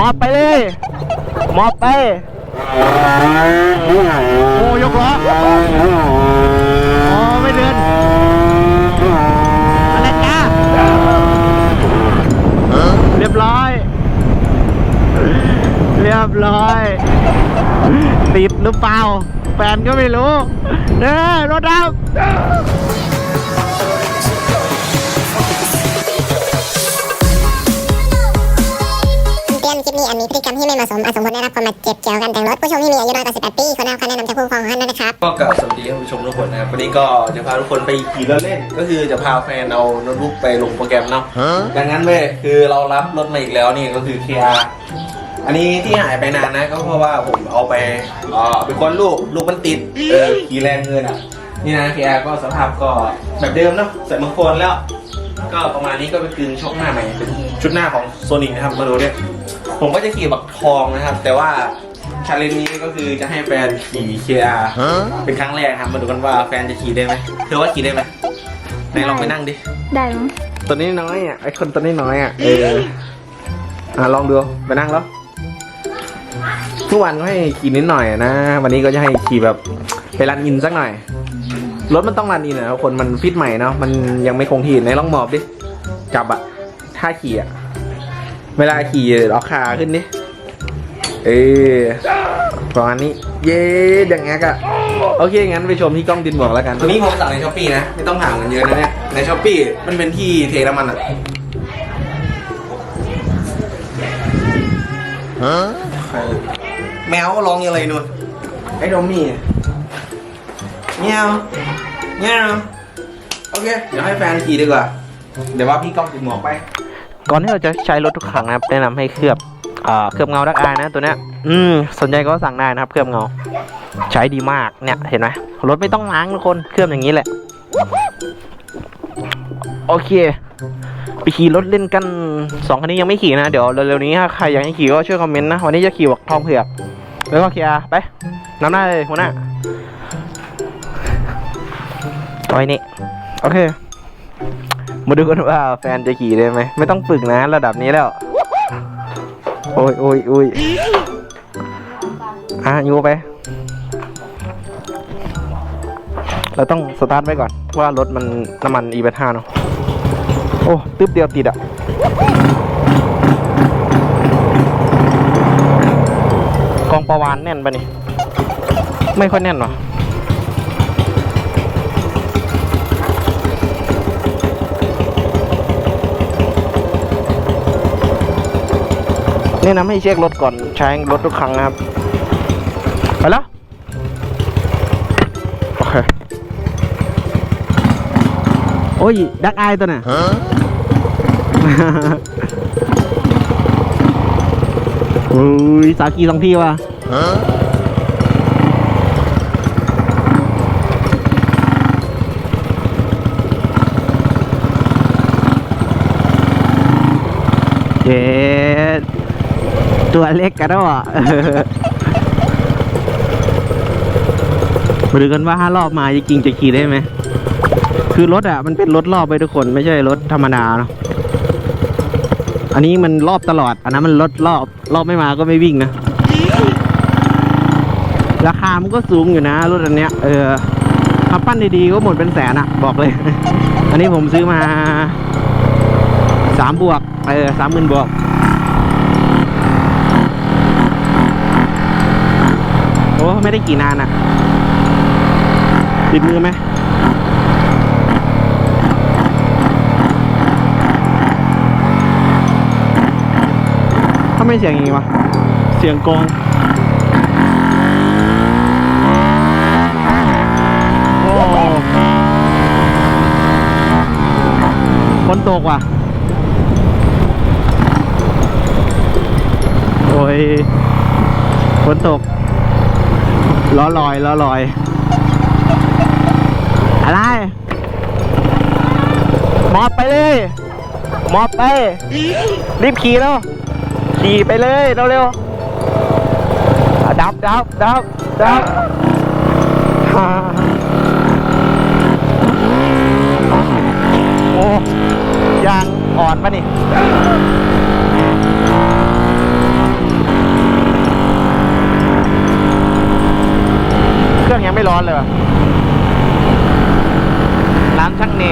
มอบไปเลยมอบไป โอ้ยกล้ออ๋อไม่เดินอะไรจ้าเรียบร้อย เรียบร้อยติดหรือเปล่า แฟนก็ไม่รู้เด้อรถดับ อนคลิปนี้อาจมีพฤติกรรมที่ไม่เหมาะสมอาจสมควรได้รับความบาดเจ็บเกี่ยวกับการแต่งรถผู้ชมที่มีอายุน้อยกว่า 18 ปีควรได้รับคำแนะนำจากผู้ปกครองของท่านด้วยนะครับ ก็กล่าวสวัสดีท่านผู้ชมทุกคนนะครับวันนี้ก็จะพาทุกคนไปขี่รถเล่น ก็คือจะพาแฟนเอาโน้ตบุ๊กไปลงโปรแกรมเนาะดังนั้นเว้ยคือเรารับรถมาอีกแล้วนี่ก็คือ KR อันนี้ที่หายไปนานนะก็เพราะว่าผมเอาไปเอ่อไปค้นลูกลูกมันติดเออขี่แรงเกินอะนี่นะ KR ก็สภาพก็แบบเดิมเนาะใส่มังกรแล้ว ก็ประมาณนี้ก็ไปกึงชกหน้าใหม่เป็นชุดหน้าของโซนิกนะครับมาดูเนี่ยผมก็จะขี่บักทองนะครับ แต่ว่าชาเลนจ์นี้ก็คือจะให้แฟนขี่ KR เป็นครั้งแรกครับมาดูกันว่าแฟนจะขี่ได้ไหมเธอว่าขี่ได้ไหมไหนลองไปนั่งดิได้มั้งตัวนี้น้อยอะไอคนตัวนี้น้อยอะเอออะลองดูไปนั่งแล้วทุกวันก็ให้ขี่นิดหน่อยนะ วันนี้ก็จะให้ขี่แบบไปรันอินสักหน่อย รถมันต้องรันอินนะคนมันฟิตใหม่เนาะมันยังไม่คงที่ไหนลองหมอบดิจับอะท่าขี่อะเวลาขี่เอาขาขึ้นดิเออประมาณนี้เย้ดังแงกอะโอเค งั้นไปชมที่กล้องดินบอกแล้วกันตัวนี้ผมสั่งในช้อปปี้นะ ไม่ต้องถามกันเยอะนะเนี่ย ในช้อปปี้มันเป็นที่เทน้ำมันอะใครแมวร้องยังไงนู่นไอ้ดอมมี่เงี้ยว เงี้ยโอเค เดี๋ยวให้แฟนขี่ดีกว่า เดี๋ยวว่าพี่ก้องติดหมวกไป ก่อนที่เราจะใช้รถทุกครั้งนะครับ แนะนำให้เคลือบเอ่าเคลือบเงาดักอายนะตัวเนี้ย อืมสนใจก็สั่งได้นะครับ เคลือบเงา ใช้ดีมาก เนี่ย เห็นไหมรถไม่ต้องล้างทุกคน เคลือบอย่างนี้แหละ โอเค ไปขี่รถเล่นกันสองคันนี้ยังไม่ขี่นะ เดี๋ยวเร็วๆนี้ถ้าใครอยากให้ขี่ก็ช่วยคอมเมนต์นะ วันนี้จะขี่บอกทองเผือก แล้วก็เคลียร์ไป น้ำหน้าเลยหัวหน้า ไว้นี่โอเค มาดูกันว่าแฟนจะขี่ได้ไหม ไม่ต้องฝึกนะระดับนี้แล้ว โอ้ยโอ้ยโอ้ยอะยูไป เราต้องสตาร์ทไว้ก่อนว่ารถมันน้ำมัน e 5เนาะ โอ้ตึ๊บเดียวติดอะกองประวานแน่นปะนี่ ไม่ค่อยแน่นหรอ นะนำให้เช็ครถก่อนใช้รถทุกครั้งนะครับ ไปแล้วโอเคโอ้ย ดักอายตัวน่ะโอ้ยสากีสองที่ว่ะเจ็ด ตัวเล็กกันแล้วอะมาดูกันว่าห้ารอบมาจริงๆจะขี่ได้ไหม คือรถอะมันเป็นรถรอบไปทุกคนไม่ใช่รถธรรมดาเนาะ อันนี้มันรอบตลอด อันนั้นมันรถรอบรอบไม่มาก็ไม่วิ่งนะ ราคามันก็สูงอยู่นะรถอันเนี้ย เออถ้าปั้นดีๆก็หมดเป็นแสนอะบอกเลย อันนี้ผมซื้อมาสามบวก เออสามหมื่นบวก อ้ไม่ได้กี่นานอะติดมือไหมทำไมเสียงอย่างนี้วะ เสียงกลองโอ้ฝนตกว่ะ โอ้ยฝนตก ล้อลอยล้อลอย อะไรมอบไปเลยมอบไป รีบขี่แล้วขี่ไปเลยเร็วๆดับดับดับดับโอ้ยางอ่อนปะนี่ ไม่ร้อนเลยว่ะร้านช่างเน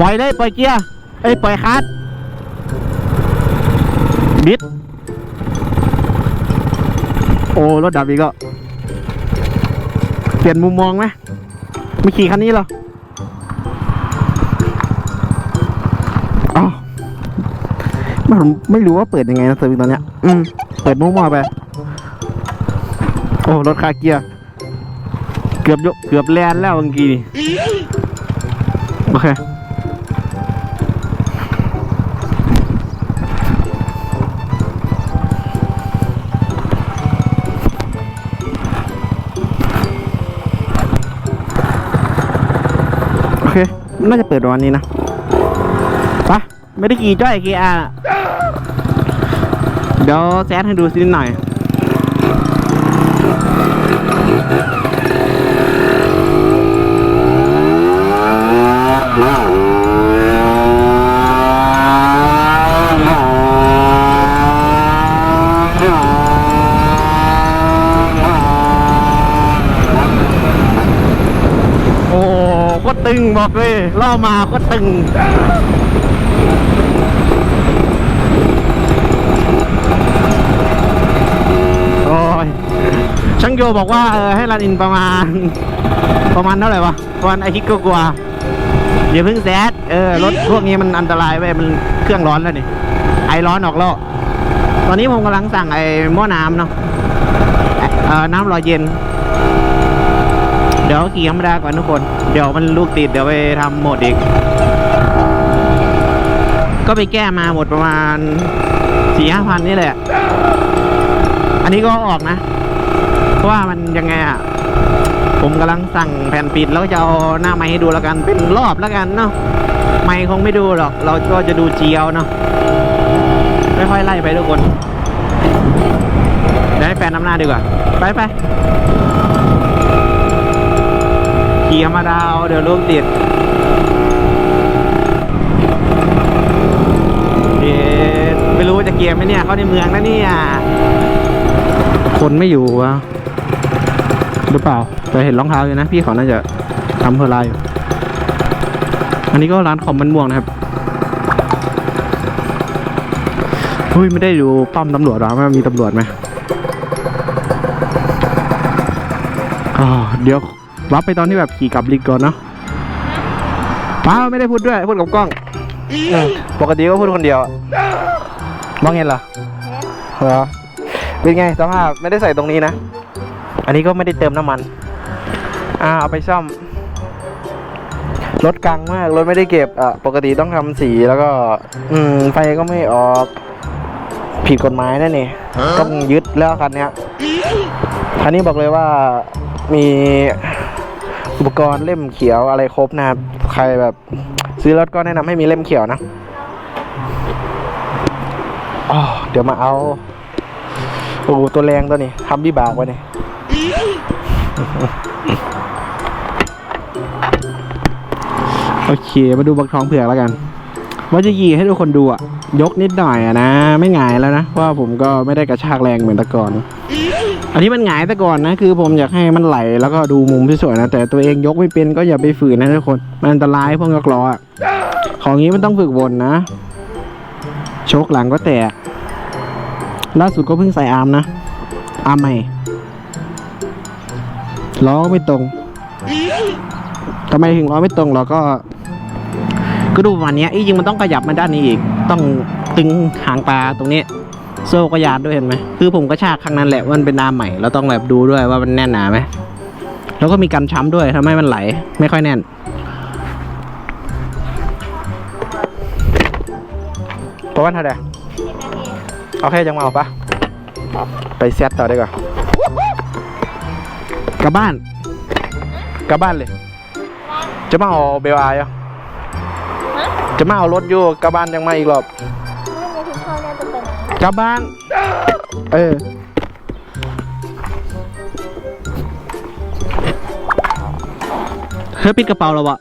ปล่อยเลยปล่อยเกียร์เอ้ยปล่อยคัสบิด โอ้ รถดับอีกแล้วเปลี่ยนมุมมองไหมไม่ขี่คันนี้หรอ ผมไม่รู้ว่าเปิดยังไงนะเซอร์วิสตอนเนี้ย อืม เปิดมุมมอไป โอ้ รถคาเกียร์ เกือบยกเกือบแลนแล้วเมื่อกี้นี่ โอเค โอเค น่าจะเปิดวันนี้นะปะไม่ได้ขี่จ้อยกีอาร์ เดี๋ยวแซดให้ดูสินิดหน่อยโอ้โคตรตึงบอกเลยล่อมาโคตรตึง โอ้ย ช่าง โยบอกว่าเออให้รันอินประมาณ ประมาณเท่าไหร่วะประมาณอาทิตย์ก็กว่าอย่าเพิ่งแซดเออรถพวกนี้มันอันตรายไปมันเครื่องร้อนแล้วนี่ไอร้อนออกแล้วตอนนี้ผมกำลังสั่งไอหม้อน้ำเนาะเออน้ำรอเย็น เดี๋ยวขี่ธรรมดาก่อนทุกคน เดี๋ยวมันลูกติดเดี๋ยวไปทำหมดอีก ก็ไปแก้มาหมดประมาณสี่ห้าพันนี่แหละ อันนี้ก็ออกนะ ว่ามันยังไงอะ ผมกำลังสั่งแผ่นปิดแล้วจะเอาหน้าไม้ให้ดูแล้วกันเป็นรอบแล้วกันเนาะไม้คงไม่ดูหรอก เราก็จะดูเจียวเนาะค่อยๆไล่ไปทุกคนเดี๋ยวให้แฟนนำหน้าดีกว่า ไปไปขี่ธรรมดาเอาเดี๋ยวลูกติดเอ๊ะไม่รู้จะเกียร์ไหมเนี่ย เข้าในเมืองนะเนี่ย คนไม่อยู่วะ รือเปล่า แต่เห็นรองเท้าอยู่นะ พี่เขาน่าจะทำเพอร์ไลน์อยู่อันนี้ก็ร้านคอมมันม่วงนะครับเฮ้ยไม่ได้ดูป้อมตำรวจหรอว่ามีตำรวจไหมอ๋อเดี๋ยววับไปตอนที่แบบขี่กลับลิงก่อนเนาะป้าไม่ได้พูดด้วยพูดกับกล้องเออปกติก็พูดคนเดียวอะมองเห็นเหรอเหรอเป็นไงสภาพไม่ได้ใส่ตรงนี้นะ อันนี้ก็ไม่ได้เติมน้ำมัน อ่าเอาไปซ่อม รถกังมาก รถไม่ได้เก็บ อะ ปกติต้องทำสีแล้วก็ อืม ไฟก็ไม่ออก ผิดกฎหมายนั่นนี่ต้องยึดแล้วคันเนี้ยคันนี้บอกเลยว่ามีอุปกรณ์เล่มเขียวอะไรครบนะครับ ใครแบบ ซื้อรถก็แนะนำให้มีเล่มเขียวนะอ๋อเดี๋ยวมาเอา โอ้โหตัวแรงตัวนี้ทำวิบากไว้นี่ โอเค มาดูบักทองเผือกแล้วกัน ว่าจะยีให้ทุกคนดูอะยกนิดหน่อยอะนะ ไม่หงายแล้วนะเพราะว่าผมก็ไม่ได้กระชากแรงเหมือนแต่ก่อน อันนี้มันหงายแต่ก่อนนะ คือผมอยากให้มันไหลแล้วก็ดูมุมที่สวยนะ แต่ตัวเองยกไม่เป็นก็อย่าไปฝืนนะทุกคน มันอันตรายพวกยกล้ออะของนี้มันต้องฝึกวนนะ โชคหลังก็แตก ล่าสุดก็เพิ่งใส่อาร์มนะ อาร์มใหม่ ล้อไม่ตรงทำไมถึงล้อไม่ตรงเราก็ก็ดูประมาณเนี้ยจริงๆมันต้องขยับมาด้านนี้อีก ต้องตึงหางปลาตรงนี้ โซ่ก็ยานด้วยเห็นไหมคือผมก็ชากครั้งนั้นแหละว่ามันเป็นน้ำใหม่เราต้องแบบดูด้วยว่ามันแน่นหนาไหมแล้วก็มีกันช้ำด้วยทำให้มันไหล ไม่ค่อยแน่น ประมาณเท่าไหร่โอเคจังมาเอาปะไปเซตต่อดีกว่า กลับบ้าน กลับบ้านเลย จะมาเอาเบลอายเหรอจะมาเอารถอยู่กลับบ้านยังมาอีกรอบไม่มีที่เข้าเนี่ยจะเป็นอะไรกลับบ้าน เออเฮ้ยปิดกระเป๋าแล้ววะ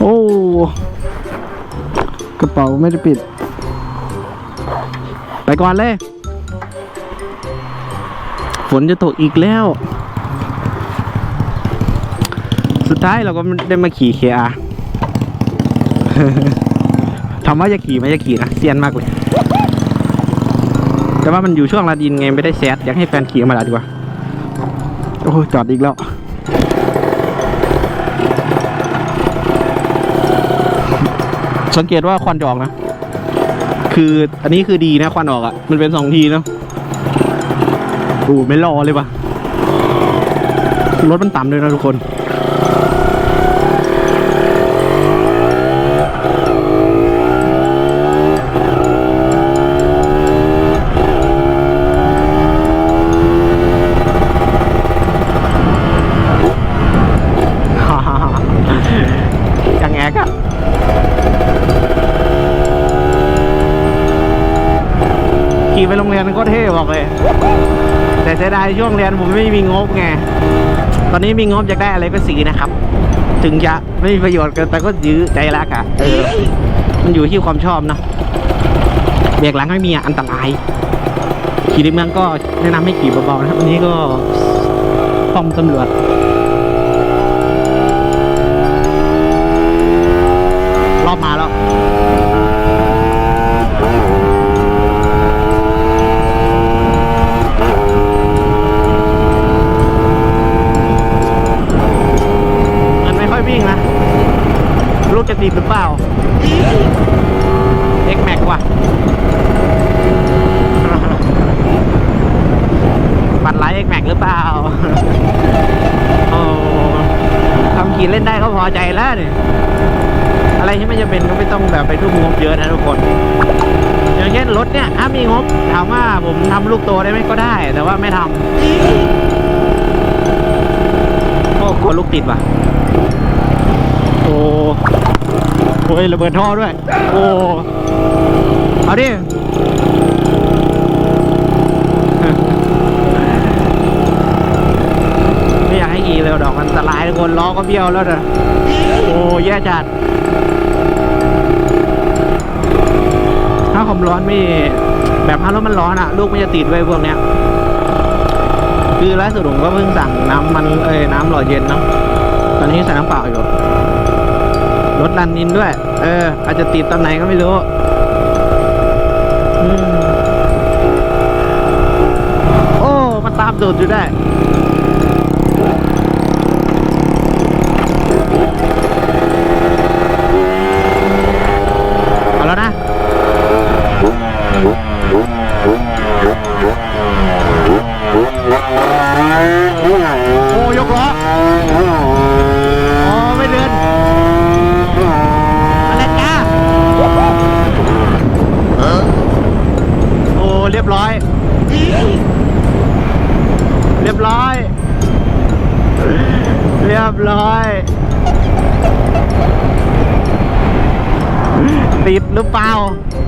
โอ้ กระเป๋าไม่ได้ปิด ไปก่อนเลย ฝนจะตกอีกแล้ว สุดท้ายเราก็ได้มาขี่เคียทำว่าจะขี่ไม่จะขี่นะเซียนมากเลย แต่ว่ามันอยู่ช่วงลาดินไงไม่ได้แซดอยากให้แฟนขี่มาล้วดีกว่า โอ้จอดอีกแล้วสังเกตว่าควันจะออกนะ คืออันนี้คือดีนะควันออกอะ่ะ มันเป็นสองทีเนาะ ไม่รอเลยวะรถมันต่ำเลยนะทุกคน ช่วงเรียนผมไม่มีงบไง ตอนนี้มีงบอยากได้อะไรก็สีนะครับ ถึงจะไม่มีประโยชน์แต่ก็ยื้อใจรักอะเออ มันอยู่ที่ความชอบนะเบรกหลังไม่มีอันตราย ขี่ในเมืองก็แนะนำให้ขี่เบาๆนะครับ อันนี้ก็ป้อมตำรวจ ว่าผมทำลูกโตได้ไหมก็ได้ แต่ว่าไม่ทำโอ้กลัวลูกติดว่ะ โอ้โอ้ยระเบิดท่อด้วย โอ้เอาดิไม่อยากให้ขี่เร็วดอกมันอันตรายทุกคนล้อก็เบี้ยวแล้วนะโอ้แย่จัดถ้าความร้อนไม่ แบบถ้ารถมันร้อนอะลูกมันจะติดไว้พวกเนี้ย คือล่าสุดผมก็เพิ่งสั่งน้ำมันเอ้ยน้ำหล่อเย็นเนาะตอนนี้ใส่น้ำเปล่าอยู่รถดันนินด้วย เออ อาจจะติดตอนไหนก็ไม่รู้อโอ้มันตามตูดอยู่ได้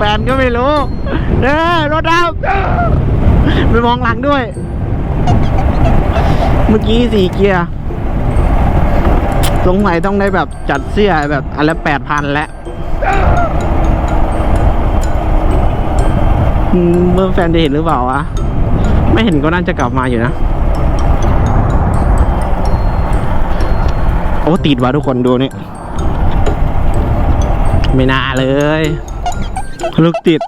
ฟนก็ไม่รู้เด้อรถดับไปมองหลังด้วย เมื่อกี้สี่เกียร์สงสัยต้องได้แบบจัดเสื้อแบบอันละแปดพันแล้วเมื่อแฟนจะเห็นหรือเปล่าวะ ไม่เห็นก็น่าจะกลับมาอยู่นะ โอ้ติดว่ะทุกคนดูนี่ ไม่น่าเลย ลูกติด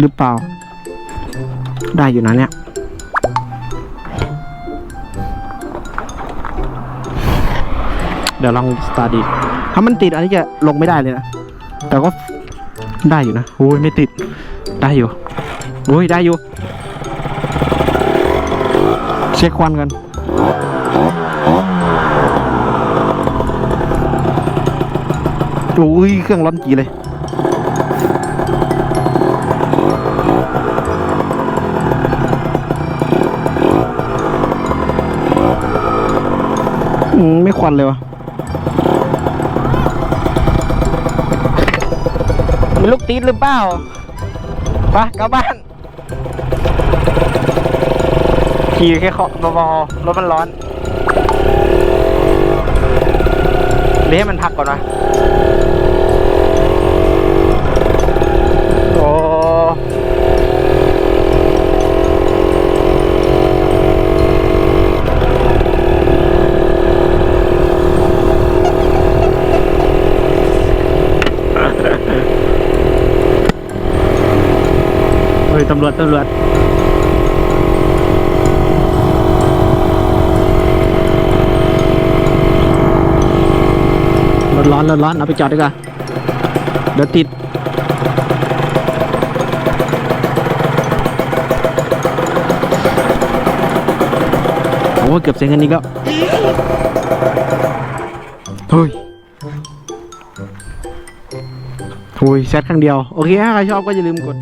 หรือเปล่า ได้อยู่นะเนี่ยเดี๋ยวลองสตาร์ดีถ้ามันติดอันนี้จะลงไม่ได้เลยนะ แต่ก็ได้อยู่นะโอ้ยไม่ติด ได้อยู่โอ้ยได้อยู่ เช็คควันกัน โอ้ยเครื่องร้อนจีเลยอืมไม่ควันเลยวะมีลูกตีดหรือเปล่าไปกลับบ้าน ขี่แค่เคาะเบาๆรถมันร้อนเลี้ให้มันพักก่อนนะโอ้เฮ้ยตำรวจตำรวจ รถร้อนรถร้อนเอาไปจอดดีกว่าเดี๋ยวติดโอ้เกือบเสียเงินอีกแล้วเฮ้ยโอ้ยแซดครั้งเดียว โอเคถ้าใครชอบก็อย่าลืมกด